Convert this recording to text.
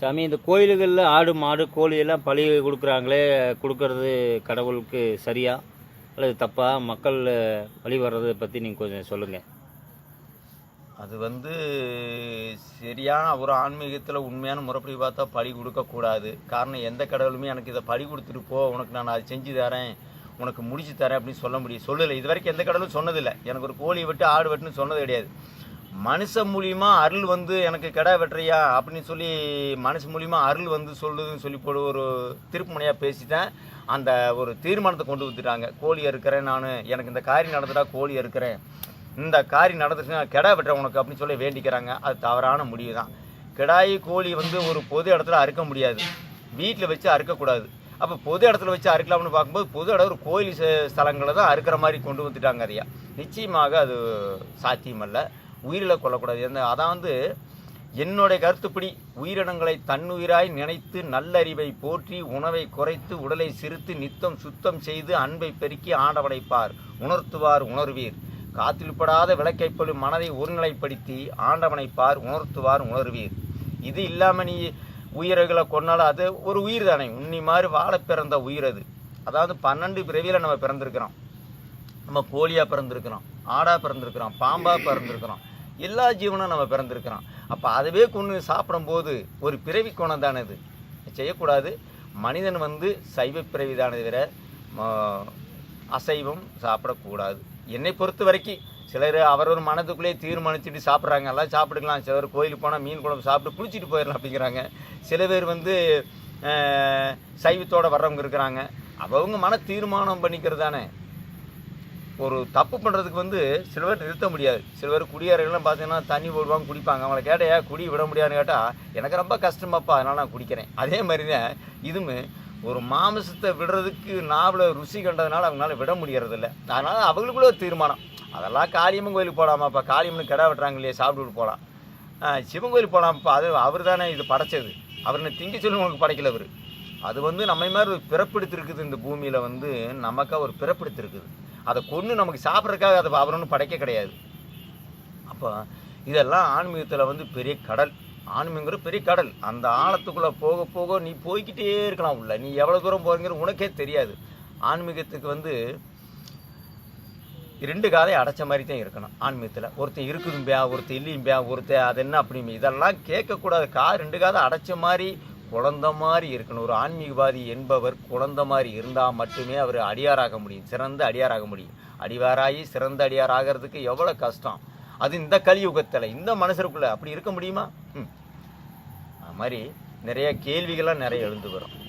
சாமி இந்த கோயில்களில் ஆடு மாடு கோழி எல்லாம் பழி கொடுக்குறாங்களே கொடுக்கறது கடவுளுக்கு சரியா? அல்லது தப்பா? மக்கள் வழி வர்றதை பற்றி நீங்கள் கொஞ்சம் சொல்லுங்கள் அது வந்து சரியான ஒரு ஆன்மீகத்தில் உண்மையான முறைப்படி பார்த்தா பழி கொடுக்கக்கூடாது காரணம் எந்த கடவுளுமே எனக்கு இதை பழி கொடுத்துட்டு போ உனக்கு நான் அதை செஞ்சு தரேன் உனக்கு முடிச்சு தரேன் அப்படின்னு சொல்ல முடியும். சொல்லலை. இது வரைக்கும் எந்த கடவுளும் சொன்னதில்லை. எனக்கு ஒரு கோழி வெட்டு ஆடு வெட்டுன்னு சொன்னது கிடையாது. மனுஷன் மூலியமா அருள் வந்து எனக்கு கடை வெட்டுறியா அப்படின்னு சொல்லி மனுஷன் மூலியமா அருள் வந்து சொல்லுதுன்னு சொல்லி போடு ஒரு திருப்புமனையாக பேசிட்டேன். அந்த ஒரு தீர்மானத்தை கொண்டு வந்துட்டாங்க. கோழி இருக்கிறேன் நான். எனக்கு இந்த காரியம் நடந்துட்டா கோழி இருக்கிறேன் இந்த காரியம் நடந்துச்சுன்னா கிடா வெட்டுறேன் உனக்கு அப்படின்னு சொல்லி வேண்டிக்கிறாங்க. அது தவறான முடிவு தான் கிடாய் கோழி வந்து ஒரு பொது இடத்துல அறுக்க முடியாது. வீட்டில் வச்சு அறுக்கக்கூடாது அப்போ பொது இடத்துல வச்சு அறுக்கலாம்னு பார்க்கும்போது பொது இடம் ஒரு கோயில் ஸ்தலங்களை தான் அறுக்கிற மாதிரி கொண்டு வந்துட்டாங்க அதையா. நிச்சயமாக அது சாத்தியமல்ல. உயிரில கொல்லக்கூடாது எந்த அதான் வந்து என்னுடைய கருத்துப்படி உயிரினங்களை தன்னுயிராய் நினைத்து நல்லறிவை போற்றி உணவை குறைத்து உடலை சிரித்து நித்தம் சுத்தம் செய்து அன்பை பெருக்கி ஆண்டவனைப்பார். உணர்த்துவார் உணர்வீர். காத்தில்படாத விளக்கை போல மனதை ஒருநிலைப்படுத்தி ஆண்டவனைப்பார் உணர்த்துவார் உணர்வீர். இது இல்லாம நீ உயிர்களை கொன்னாலும் அது ஒரு உயிர் தானே. உன்னி மாதிரி வாழ பிறந்த உயிர் அது. அதாவது பன்னெண்டு பிறவியில் நம்ம பிறந்திருக்கிறோம். நம்ம கோழியாக பிறந்திருக்கிறோம். ஆடாக பிறந்திருக்கிறோம். பாம்பாக பிறந்திருக்கிறோம். எல்லா ஜீவனும் நம்ம பிறந்திருக்கிறோம். அப்போ அதுவே கொண்டு சாப்பிடும்போது ஒரு பிறவி குணம் தானே இது செய்யக்கூடாது. மனிதன் வந்து சைவ பிறவி தானே தவிர ம- அசைவம் சாப்பிடக்கூடாது. என்னை பொறுத்த வரைக்கும் சிலர் அவரவர் மனதுக்குள்ளேயே தீர்மானிச்சுட்டு சாப்பிட்றாங்க. எல்லாம் சாப்பிட்டுக்கலாம். சிலர் கோயிலுக்கு போனால் மீன் குழம்பு சாப்பிட்டு குளிச்சுட்டு போயிடலாம் அப்படிங்கிறாங்க. சில பேர் வந்து சைவத்தோடு சைவத்தோட வர்றவங்க இருக்கிறாங்க. அவங்க மன தீர்மானம் பண்ணிக்கிறது தானே. ஒரு தப்பு பண்ணுறதுக்கு வந்து சில பேர் நிறுத்த முடியாது. சில பேர் குடியாரெல்லாம் பார்த்தீங்கன்னா தண்ணி போடுவாங்க குடிப்பாங்க. அவங்கள கேட்டையா குடி விட முடியாதுன்னு கேட்டால் எனக்கு ரொம்ப கஷ்டமாப்பா அதனால் நான் குடிக்கிறேன். அதே மாதிரி தான் இதுவுமே ஒரு மாமிசத்தை விடுறதுக்கு நாவல ருசி கண்டதுனால அவங்களால விட முடியறதில்ல. அதனால் அவங்களுக்குள்ள ஒரு தீர்மானம். அதெல்லாம் காளியம்மன் கோயிலுக்கு போகலாமாப்பா காளியம்மனுக்கு கிடா வெட்டுறாங்க இல்லையா? சாப்பிட்டுட்டு போகலாம் சிவன் கோயிலுக்கு போகலாம்ப்பா அது அவர் தானே இது படைச்சது. அவர் திங்கி சொல்லி உனக்கு படைக்கல அவர்? அது வந்து நம்ம மாதிரி ஒரு பிறப்பெடுத்திருக்குது இந்த பூமியில் வந்து நமக்காக ஒரு பிறப்பெடுத்திருக்குது. அதை கொன்று நமக்கு சாப்பிட்றதுக்காக அதை அவர் ஒன்றும் படைக்க கிடையாது. அப்போ இதெல்லாம் ஆன்மீகத்தில் வந்து பெரிய கடல். ஆன்மீகங்கிற பெரிய கடல். அந்த ஆழத்துக்குள்ளே போக போக நீ போய்க்கிட்டே இருக்கலாம் உள்ள. நீ எவ்வளோ தூரம் போகிறங்கிற உனக்கே தெரியாது. ஆன்மீகத்துக்கு வந்து ரெண்டு காதை அடைச்ச மாதிரி தான் இருக்கணும் ஆன்மீகத்தில். ஒருத்தன் இருக்குதும்பியா ஒருத்தர் இல்லையும்பியா ஒருத்தர் அது என்ன அப்படிமே இதெல்லாம் கேட்கக்கூடாது. கா ரெண்டு காதை அடைச்ச மாதிரி குழந்த மாதிரி இருக்கணும். ஒரு ஆன்மீகவாதி என்பவர் குழந்த மாதிரி இருந்தால் மட்டுமே அவர் அடியாராக முடியும். சிறந்த அடியாராக முடியும். அடிவாராகி சிறந்த அடியார் ஆகிறதுக்கு எவ்வளோ கஷ்டம். அது இந்த கலியுகத்தில் இந்த மனசருக்குள்ளே அப்படி இருக்க முடியுமா? ம். அது மாதிரி நிறைய கேள்விகள்லாம் நிறைய எழுந்து வரும்.